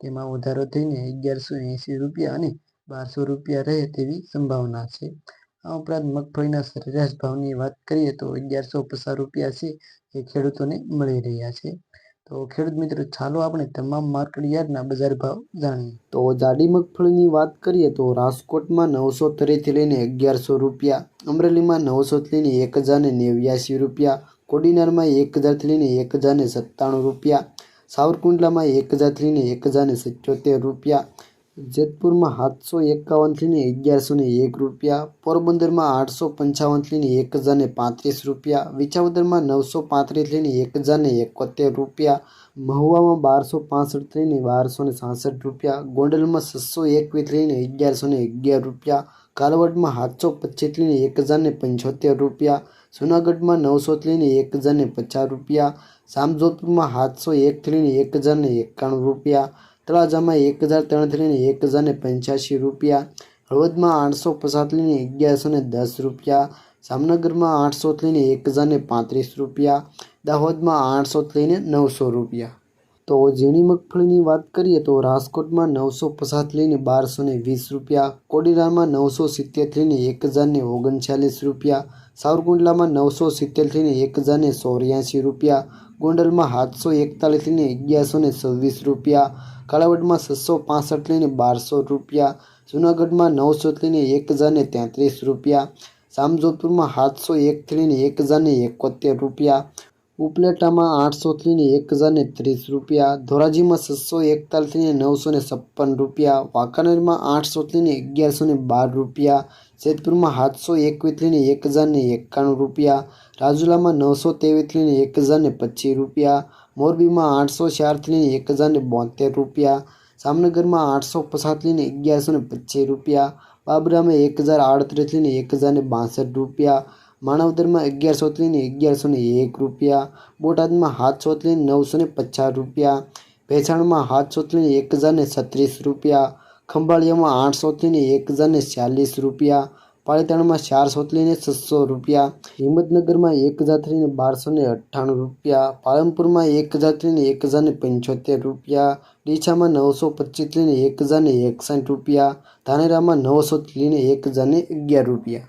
તેમાં વધારો થઈને અગિયારસો એંસી રૂપિયા અને બારસો રૂપિયા રહે તેવી સંભાવના છે. આ ઉપરાંત મગફળીના સરેરાશ ભાવની વાત કરીએ તો અગિયારસો પચાસ રૂપિયા છે એ ખેડૂતોને મળી રહ્યા છે. તો ખેડૂત મિત્રો, ચાલો આપણે તમામ માર્કેટ યાર્ડના બજાર ભાવ જાણીએ. તો જાડી મગફળીની વાત કરીએ તો રાજકોટમાં નવસો તરીથી લઈને અગિયારસો રૂપિયા, અમરેલીમાં નવસોથી લઈને એક હજાર ને નેવ્યાસી રૂપિયા, કોડીનારમાં એક હજારથી લઈને એક હજાર ને સત્તાણું રૂપિયા સાવરકુંડલામાં એક હજાર લઈને એક હજારને સિત્યોતેર રૂપિયા, જેતપુરમાં સાતસો એકાવન લઈને અગિયારસો ને એક રૂપિયા, પોરબંદરમાં આઠસો પંચાવનથી લઈને એક હજારને પાંત્રીસ રૂપિયા વિછાવદરમાં નવસો પાંત્રીસ લઈને એક હજારને એકોતેર રૂપિયા, મહુવામાં બારસો પાસઠથી લઈને બારસો ને સાસઠ રૂપિયા, ગોંડલમાં છસો એકવીસથી લઈને અગિયારસો ને અગિયાર રૂપિયા, કાલવડમાં સાતસો પચીસ લઈને એક હજારને પંચોતેર રૂપિયા, જુનાગઢમાં નવસો લઈને એક હજારને પચાસ રૂપિયા જામજોધપુરમાં સાતસો એકથી લઈને એક હજારને એકાણું રૂપિયા, તળાજામાં એક હજાર ત્રણથી લઈને એક હજારને પંચ્યાસી રૂપિયા, હળવદમાં આઠસો પચાસથી લઈને અગિયારસો ને દસ રૂપિયા, જામનગરમાં આઠસોથી લઈને એક હજારને પાંત્રીસ રૂપિયા, દાહોદમાં આઠસોથી નવસો રૂપિયા. તો ઝીણી મગફળીની વાત કરીએ તો રાજકોટમાં નવસો પચાસથી લઈને બારસો ને વીસ રૂપિયા, કોડીનારમાં નવસો સિત્તેર લઈને એક હજાર ને ઓગણચાલીસ રૂપિયા, સાવરકુંડલામાં નવસો સિત્તેર લઈને એક હજાર ને ચોર્યાસી રૂપિયા, ગોંડલમાં સાતસો એકતાલીસ લઈને અગિયારસો ને છવ્વીસ રૂપિયા કાલાવડમાં છસો પાસઠ લઈને બારસો રૂપિયા, જૂનાગઢમાં નવસો લઈને એક હજાર ને તેત્રીસ રૂપિયા, જામજોધપુરમાં સાતસો એકથી લઈને એક હજાર ને એકોતેર રૂપિયા ઉપલેટામાં આઠસોથી એક હજારને ત્રીસ રૂપિયા, ધોરાજીમાં છસો એકતાલીસથી લઈને નવસો ને છપ્પન રૂપિયા, વાંકાનેરમાં આઠસોથી લઈને અગિયારસો ને બાર રૂપિયા, જેતપુરમાં સાતસો એકવીસથી એક હજારને એકાણું રૂપિયા, રાજુલામાં નવસો લઈને એક હજારને પચીસ રૂપિયા, મોરબીમાં આઠસો ચારથી એક હજારને બોતેર રૂપિયા, જામનગરમાં આઠસો પચાસ લઈને અગિયારસો ને પચીસ રૂપિયા, બાબરામાં એક હજાર આડત્રીસથી એક હજારને બાસઠ રૂપિયા માણાવદરમાં અગિયારસો લઈને અગિયારસો એક રૂપિયા, બોટાદમાં સાતસો લઈને નવસો પચાસ રૂપિયા, ભેસાણમાં સાતસો લઈને એક હજાર ને છત્રીસ રૂપિયા, ખંભાળિયામાં આઠસો લઈને એક હજાર ને ચાલીસ રૂપિયા, પાલીતાણામાં ચારસો ત્રીને છસો રૂપિયા, હિંમતનગરમાં એક હજાર ત્રીને બારસો ને અઠ્ઠાણું રૂપિયા, પાલનપુરમાં એક હજાર ત્રીને એક હજાર ને પંચોતેર રૂપિયા ડીછામાં નવસો પચીસ લઈને એક હજાર ને એકસઠ રૂપિયા, ધાનેરામાં નવસો ત્રીને એક હજાર ને અગિયાર રૂપિયા.